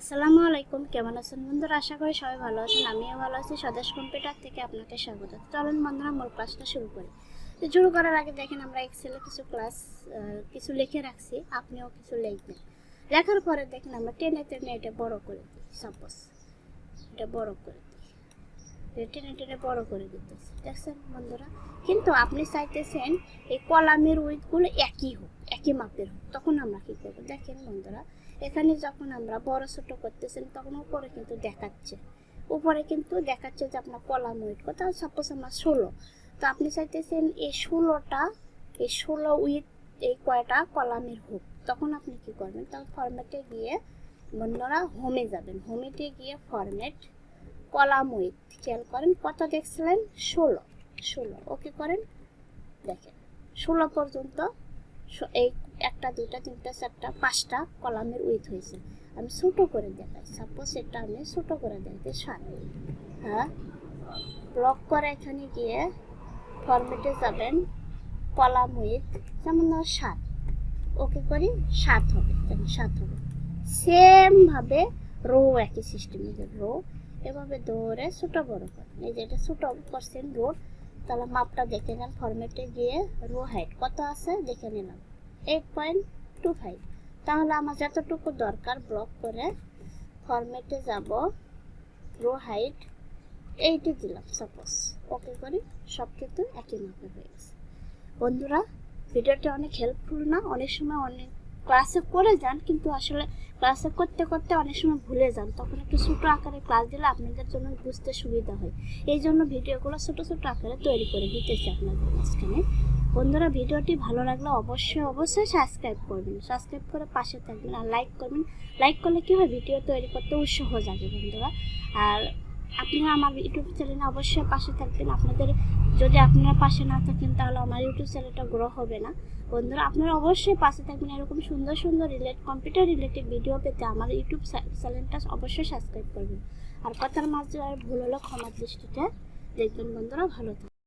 আসসালামু আলাইকুম, কেমন আছেন বন্ধুরা? আশা করি সবাই ভালো আছেন, আমিও ভালো আছি। স্বদেশ কম্পিউটার থেকে আপনাকে স্বাগত। চলেন বন্ধুরা, মূল ক্লাসটা শুরু করি। তো শুরু করার আগে দেখেন, আমরা এক্সেলে কিছু ক্লাস কিছু লিখে রাখছি, আপনিও কিছু লিখবেন। লেখার পরে দেখেন, আমরা টেনে টেনে এটা বড় করে দিই সাপোজ এটা বড় করে দিই। টেনে টেনে বড় করে দিতেছি। দেখছেন বন্ধুরা? কিন্তু আপনি চাইতেছেন এই কলামের উইথগুলো একই হোক, একই মাপের হোক, তখন আমরা কী করব? দেখেন বন্ধুরা এখানে যখন আমরা বড় ছোট করতেছেন, তখন উপরে কিন্তু দেখাচ্ছে। উপরে কিন্তু দেখাচ্ছে যে আপনার কলাম উইথ কত সাপোজ আমরা ষোলো। তো আপনি চাইতেছেন এই ষোলোটা, এই ষোলো উইথ এই কয়টা কলামের হোক। তখন আপনি কি করবেন? তখন ফরম্যাটে গিয়ে বন্ধুরা হোমে যাবেন। হোমেতে গিয়ে ফরম্যাট কলাম উইথ খেয়াল করেন কত দেখছিলেন? ষোলো। ষোলো। ওকে করেন? দেখেন। ষোলো পর্যন্ত এই একটা, দুইটা, তিনটা, চারটা, পাঁচটা কলামের উইথ হয়েছে। আমি ছোট করে দেখাই। সাপোজ এটা আমি ছোট করে দেখাই সাত হ্যাঁ? ব্লক করে এখানে গিয়ে ফরম্যাটে যাবেন কলাম উইথ যেমন ধর সাত। ওকে করি সাত হবে দেখেন সাত হবে। সেমভাবে রো একই সিস্টেমে রো এভাবে ধরে ছোট বড় করেন এই যে এটা ছোট করছেন রো তাহলে মাপটা দেখে নেন। ফরম্যাটে গিয়ে রো হাইট কত আছে দেখে নিলাম। Eight point two five. তাহলে আমার যতটুকু দরকার ব্লক করে ফরম্যাটে যাব রো হাইট এইটে দিলাম সাপোজ ওকে করি সব কিন্তু একই মাপে হয়ে গেছে। বন্ধুরা, ভিডিওটা অনেক হেল্পফুল না? অনেক সময় অনেক ক্লাসে করে যান, কিন্তু আসলে ক্লাসে করতে করতে অনেক সময় ভুলে যান। তখন একটু ছোটো আকারে ক্লাস দিলে আপনাদের জন্য বুঝতে সুবিধা হয়। এই জন্য ভিডিওগুলো ছোটো ছোটো আকারে তৈরি করে দিতেছি আপনাদের মাঝখানে। বন্ধুরা, ভিডিওটি ভালো লাগলে অবশ্যই অবশ্যই সাবস্ক্রাইব করবেন। সাবস্ক্রাইব করে পাশে থাকবেন আর লাইক করবেন। লাইক করলে কী হয়, ভিডিও তৈরি করতে উৎসাহ জাগে বন্ধুরা। আর আপনারা আমার ইউটিউব চ্যানেলে অবশ্যই পাশে থাকবেন। আপনাদের যদি আপনারা পাশে না থাকেন, তাহলে আমার ইউটিউব চ্যানেলটা গ্রো হবে না। বন্ধুরা, আপনারা অবশ্যই পাশে থাকবেন। এরকম সুন্দর সুন্দর রিলেট কম্পিউটার রিলেটেড ভিডিও পেতে আমার ইউটিউব চ্যানেলটা অবশ্যই সাবস্ক্রাইব করবেন। আর কথার মাঝে আর ভুল হলো ক্ষমার দৃষ্টিতে দেখবেন বন্ধুরা, ভালো থাকবেন।